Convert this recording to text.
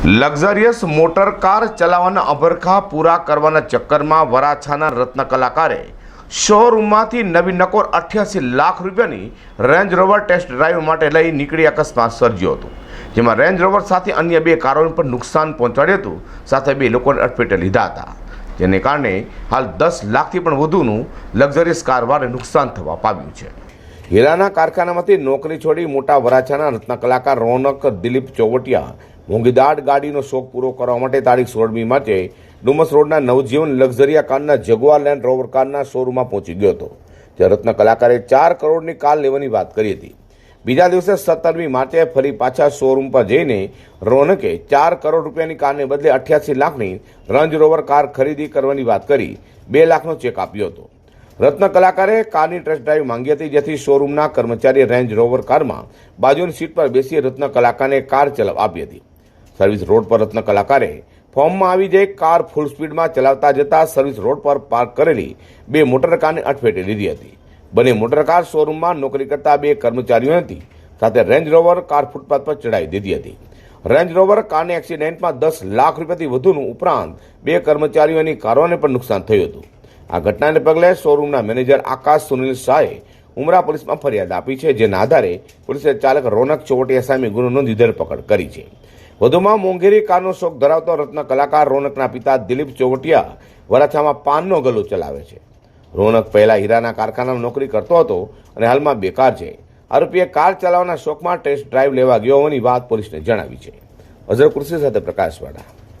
Luxurious motor car ચલાવવાના અભરખા પૂરા કરવાના ચક્કરમાં વરાછાના રત્ન કલાકારે શોરૂમમાંથી નવી નકોર અઠ્યાસી લાખ રૂપિયાની રેન્જ રોવર ટેસ્ટ ડ્રાઈવ માટે લઈ નીકળી અકસ્માત સર્જ્યો હતો. જેમાં રેન્જ રોવર સાથે અન્ય બે કારોને પણ નુકસાન પહોંચાડ્યું હતું. સાથે બે લોકોને અટપેટે લીધા હતા. જેને કારણે હાલ દસ લાખથી પણ વધુનું લક્ઝરિયસ કારવારે નુકસાન થવા પામ્યું છે. હીરાના કારખાનામાંથી નોકરી છોડી મોટા વરાછાના રત્ન કલાકાર રોનક દિલીપ ચોવટિયા મોંઘીદાટ ગાડીનો શોખ પૂરો કરવા માટે તારીખ સોળમી માર્ચે ડુમસ રોડના નવજીવન લક્ઝરિયા કારના જગુઆર લેન્ડ રોવર કારના શોરૂમમાં પહોંચી ગયો હતો ત્યાં રત્ન કલાકારે ચાર કરોડની કાર લેવાની વાત કરી હતી. બીજા દિવસે સત્તરમી માર્ચે ફરી પાછા શોરૂમ પર જઈને રોનકે ચાર કરોડ રૂપિયાની કારને બદલે અઠ્યાસી લાખની રેન્જ રોવર કાર ખરીદી કરવાની વાત કરી, બે લાખનો ચેક આપ્યો હતો. રત્ન કલાકારે કારની ટેસ્ટ ડ્રાઈવ માંગી હતી, જેથી શોરૂમના કર્મચારીએ રેન્જ રોવર કારમાં બાજુની સીટ પર બેસી રત્ન કલાકારને કાર ચલાવ આપી હતી. સર્વિસ રોડ પર રત્ન કલાકારે ફોર્મમાં આવી જઈ કાર ફૂલ સ્પીડમાં ચલાવતા જતા સર્વિસ રોડ પર પાર્ક કરેલી બે મોટર કારને અટફેટે લીધી હતી. બંને મોટર કાર શોરૂમમાં નોકરી કરતા બે કર્મચારીઓ હતી, સાથે રેન્જ રોવર કાર ફૂટપાથ પર ચડાવી દીધી હતી. રેન્જ રોવર કારની એક્સિડેન્ટમાં દસ લાખ રૂપિયાથી વધુનું ઉપરાંત બે કર્મચારીઓની કારોને પણ નુકસાન થયું હતું. આ ઘટનાને પગલે શોરૂમના મેનેજર આકાશ સુનિલ શાહે ઉમરા પોલીસમાં ફરિયાદ આપી છે, જેના આધારે પોલીસે ચાલક રોનક ચોવટિયા સામે ગુનો નોંધી ધરપકડ કરી છે. વધુમાં મોંઘેરી કારનો શોખ ધરાવતો રત્ન કલાકાર રોનકના પિતા દિલીપ ચોવટિયા વરાછામાં પાનનો ગલો ચલાવે છે. રોનક પહેલા હીરાના કારખાનામાં નોકરી કરતો હતો અને હાલમાં બેકાર છે. આરોપીએ કાર ચલાવવાના શોખમાં ટેસ્ટ ડ્રાઈવ લેવા ગયો હોવાની વાત પોલીસને જણાવી છે. અઝર કૃષિ સાથે પ્રકાશવાળા.